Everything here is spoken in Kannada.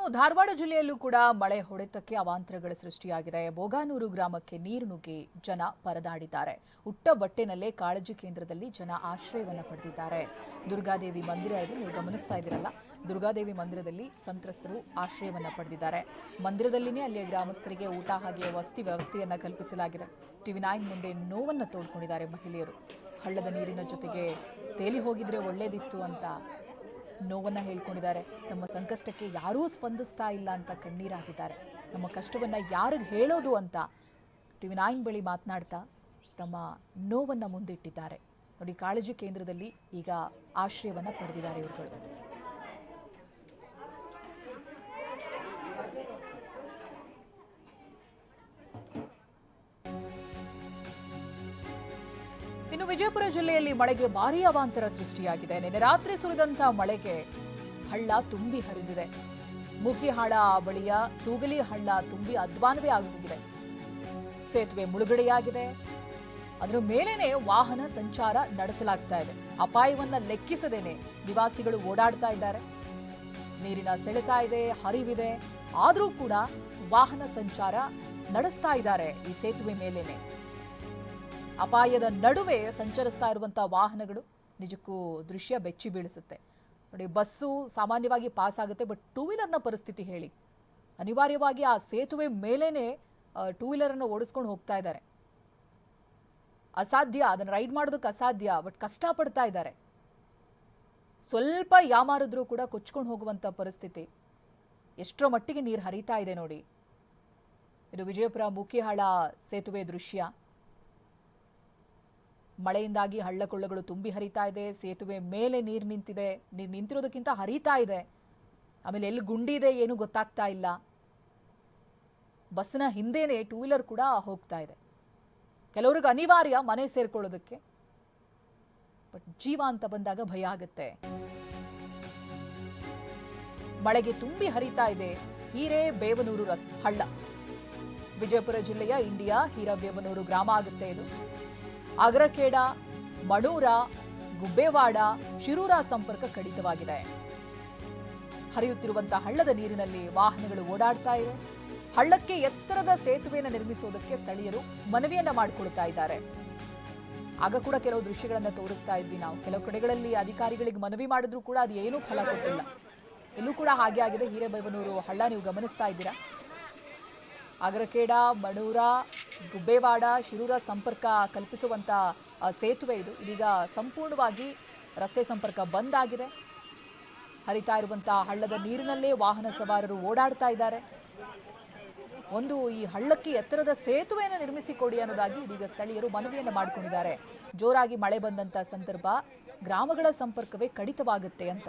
ಇನ್ನು ಧಾರವಾಡ ಜಿಲ್ಲೆಯಲ್ಲೂ ಕೂಡ ಮಳೆ ಹೊಡೆತಕ್ಕೆ ಅವಾಂತರಗಳ ಸೃಷ್ಟಿಯಾಗಿದೆ. ಬೋಗಾನೂರು ಗ್ರಾಮಕ್ಕೆ ನೀರು ನುಗ್ಗಿ ಜನ ಪರದಾಡಿದ್ದಾರೆ. ಹುಟ್ಟ ಬಟ್ಟೆನಲ್ಲೇ ಕಾಳಜಿ ಕೇಂದ್ರದಲ್ಲಿ ಜನ ಆಶ್ರಯವನ್ನು ಪಡೆದಿದ್ದಾರೆ. ದುರ್ಗಾದೇವಿ ಮಂದಿರ ಇದು, ನೀವು ಗಮನಿಸ್ತಾ ಇದ್ದೀರಲ್ಲ. ದುರ್ಗಾದೇವಿ ಮಂದಿರದಲ್ಲಿ ಸಂತ್ರಸ್ತರು ಆಶ್ರಯವನ್ನ ಪಡೆದಿದ್ದಾರೆ. ಮಂದಿರದಲ್ಲಿನೇ ಅಲ್ಲಿಯ ಗ್ರಾಮಸ್ಥರಿಗೆ ಊಟ ಹಾಗೆ ವಸ್ತಿ ವ್ಯವಸ್ಥೆಯನ್ನ ಕಲ್ಪಿಸಲಾಗಿದೆ. ಟಿವಿ ನೈನ್ ಮುಂದೆ ನೋವನ್ನು ತೋಡ್ಕೊಂಡಿದ್ದಾರೆ ಮಹಿಳೆಯರು. ಹಳ್ಳದ ನೀರಿನ ಜೊತೆಗೆ ತೇಲಿ ಹೋಗಿದ್ರೆ ಒಳ್ಳೇದಿತ್ತು ಅಂತ ನೋವನ್ನ ಹೇಳ್ಕೊಂಡಿದ್ದಾರೆ. ನಮ್ಮ ಸಂಕಷ್ಟಕ್ಕೆ ಯಾರೂ ಸ್ಪಂದಿಸ್ತಾ ಇಲ್ಲ ಅಂತ ಕಣ್ಣೀರಾಗಿದ್ದಾರೆ. ನಮ್ಮ ಕಷ್ಟವನ್ನ ಯಾರಿಗೆ ಹೇಳೋದು ಅಂತ ಟಿವಿ ನೈನ್ ಬಳಿ ಮಾತನಾಡ್ತಾ ತಮ್ಮ ನೋವನ್ನು ಮುಂದಿಟ್ಟಿದ್ದಾರೆ. ನೋಡಿ, ಕಾಳಜಿ ಕೇಂದ್ರದಲ್ಲಿ ಈಗ ಆಶ್ರಯವನ್ನು ಪಡೆದಿದ್ದಾರೆ ಇವುಗಳು ಇನ್ನು ವಿಜಯಪುರ ಜಿಲ್ಲೆಯಲ್ಲಿ ಮಳೆಗೆ ಭಾರೀ ಅವಾಂತರ ಸೃಷ್ಟಿಯಾಗಿದೆ. ನಿನ್ನೆ ರಾತ್ರಿ ಸುರಿದಂತ ಮಳೆಗೆ ಹಳ್ಳ ತುಂಬಿ ಹರಿದಿದೆ. ಮುಗಿಹಾಳ ಬಳಿಯ ಸೂಗಲಿ ಹಳ್ಳ ತುಂಬಿ ಅಧ್ವಾನವೇ ಆಗುತ್ತಿದೆ. ಸೇತುವೆ ಮುಳುಗಡೆಯಾಗಿದೆ. ಅದರ ಮೇಲೇನೆ ವಾಹನ ಸಂಚಾರ ನಡೆಸಲಾಗ್ತಾ ಇದೆ. ಅಪಾಯವನ್ನ ಲೆಕ್ಕಿಸದೇನೆ ನಿವಾಸಿಗಳು ಓಡಾಡ್ತಾ ಇದ್ದಾರೆ. ನೀರಿನ ಸೆಳೆತ ಇದೆ, ಹರಿವಿದೆ. ಆದರೂ ಕೂಡ ವಾಹನ ಸಂಚಾರ ನಡೆಸ್ತಾ ಇದ್ದಾರೆ ಈ ಸೇತುವೆ ಮೇಲೇನೆ. ಅಪಾಯದ ನಡುವೆ ಸಂಚರಿಸ್ತಾ ಇರುವಂಥ ವಾಹನಗಳು ನಿಜಕ್ಕೂ ದೃಶ್ಯ ಬೆಚ್ಚಿ ಬೀಳಿಸುತ್ತೆ. ನೋಡಿ, ಬಸ್ಸು ಸಾಮಾನ್ಯವಾಗಿ ಪಾಸ್ ಆಗುತ್ತೆ, ಬಟ್ ಟೂ ವೀಲರ್ನ ಪರಿಸ್ಥಿತಿ ಹೇಳಿ. ಅನಿವಾರ್ಯವಾಗಿ ಆ ಸೇತುವೆ ಮೇಲೇನೆ ಟೂ ವೀಲರನ್ನು ಓಡಿಸ್ಕೊಂಡು ಹೋಗ್ತಾ ಇದ್ದಾರೆ. ಅಸಾಧ್ಯ, ಅದನ್ನು ರೈಡ್ ಮಾಡೋದಕ್ಕೆ ಅಸಾಧ್ಯ, ಬಟ್ ಕಷ್ಟಪಡ್ತಾ ಇದ್ದಾರೆ. ಸ್ವಲ್ಪ ಯಾಮಾರಿದ್ರೂ ಕೂಡ ಕೊಚ್ಕೊಂಡು ಹೋಗುವಂಥ ಪರಿಸ್ಥಿತಿ. ಎಷ್ಟರ ಮಟ್ಟಿಗೆ ನೀರು ಹರಿತಾ ಇದೆ ನೋಡಿ. ಇದು ವಿಜಯಪುರ ಮುಖಿಹಾಳ ಸೇತುವೆ ದೃಶ್ಯ. ಮಳೆಯಿಂದಾಗಿ ಹಳ್ಳಕೊಳ್ಳಗಳು ತುಂಬಿ ಹರಿತಾ ಇದೆ, ಸೇತುವೆ ಮೇಲೆ ನೀರು ನಿಂತಿದೆ, ನೀರು ನಿಂತಿರೋದಕ್ಕಿಂತ ಹರಿತಾ ಇದೆ. ಆಮೇಲೆ ಎಲ್ಲಿ ಗುಂಡಿ ಇದೆ ಏನು ಗೊತ್ತಾಗ್ತಾ ಇಲ್ಲ. ಬಸ್ನ ಹಿಂದೆನೇ ಟೂ ವೀಲರ್ ಕೂಡ ಹೋಗ್ತಾ ಇದೆ. ಕೆಲವ್ರಿಗೆ ಅನಿವಾರ್ಯ ಮನೆ ಸೇರ್ಕೊಳ್ಳೋದಕ್ಕೆ. ಬಟ್ ಜೀವ ಅಂತ ಬಂದಾಗ ಭಯ ಆಗುತ್ತೆ. ಮಳೆಗೆ ತುಂಬಿ ಹರಿತಾ ಇದೆ. ಹೀರೇ ಬೇವನೂರು ರಸ್, ಹಳ್ಳ. ವಿಜಯಪುರ ಜಿಲ್ಲೆಯ ಇಂಡಿಯಾ ಹಿರಬೇವನೂರು ಗ್ರಾಮ ಆಗುತ್ತೆ ಇದು. ಅಗ್ರಕೇಡ ಮಡೂರ, ಗುಬ್ಬೇವಾಡ, ಶಿರೂರ ಸಂಪರ್ಕ ಕಡಿತವಾಗಿದೆ. ಹರಿಯುತ್ತಿರುವಂತಹ ಹಳ್ಳದ ನೀರಿನಲ್ಲಿ ವಾಹನಗಳು ಓಡಾಡ್ತಾ ಇವೆ. ಹಳ್ಳಕ್ಕೆ ಎತ್ತರದ ಸೇತುವೆಯನ್ನು ನಿರ್ಮಿಸುವುದಕ್ಕೆ ಸ್ಥಳೀಯರು ಮನವಿಯನ್ನ ಮಾಡಿಕೊಳ್ತಾ ಇದ್ದಾರೆ. ಆಗ ಕೂಡ ಕೆಲವು ದೃಶ್ಯಗಳನ್ನ ತೋರಿಸ್ತಾ ಇದ್ವಿ ನಾವು. ಕೆಲವು ಕಡೆಗಳಲ್ಲಿ ಅಧಿಕಾರಿಗಳಿಗೆ ಮನವಿ ಮಾಡಿದ್ರು ಕೂಡ ಅದು ಏನೂ ಫಲ ಕೊಟ್ಟಿಲ್ಲ. ಇಲ್ಲೂ ಕೂಡ ಹಾಗೆ ಆಗಿದೆ. ಹಿರೇಬೈವನೂರು ಹಳ್ಳ ನೀವು ಗಮನಿಸ್ತಾ ಇದ್ದೀರಾ? ಅಗ್ರಕೇಡ ಮಣೂರ ಗುಬ್ಬೇವಾಡ ಶಿರೂರ ಸಂಪರ್ಕ ಕಲ್ಪಿಸುವಂಥ ಸೇತುವೆ ಇದು. ಇದೀಗ ಸಂಪೂರ್ಣವಾಗಿ ರಸ್ತೆ ಸಂಪರ್ಕ ಬಂದ್ ಆಗಿದೆ. ಹರಿತಾ ಇರುವಂಥ ಹಳ್ಳದ ನೀರಿನಲ್ಲೇ ವಾಹನ ಸವಾರರು ಓಡಾಡ್ತಾ ಇದ್ದಾರೆ. ಒಂದು ಈ ಹಳ್ಳಕ್ಕೆ ಎತ್ತರದ ಸೇತುವೆಯನ್ನು ನಿರ್ಮಿಸಿಕೊಡಿ ಅನ್ನೋದಾಗಿ ಇದೀಗ ಸ್ಥಳೀಯರು ಮನವಿಯನ್ನು ಮಾಡಿಕೊಂಡಿದ್ದಾರೆ. ಜೋರಾಗಿ ಮಳೆ ಬಂದಂತ ಸಂದರ್ಭ, ಗ್ರಾಮಗಳ ಸಂಪರ್ಕವೇ ಕಡಿತವಾಗುತ್ತೆ ಅಂತ.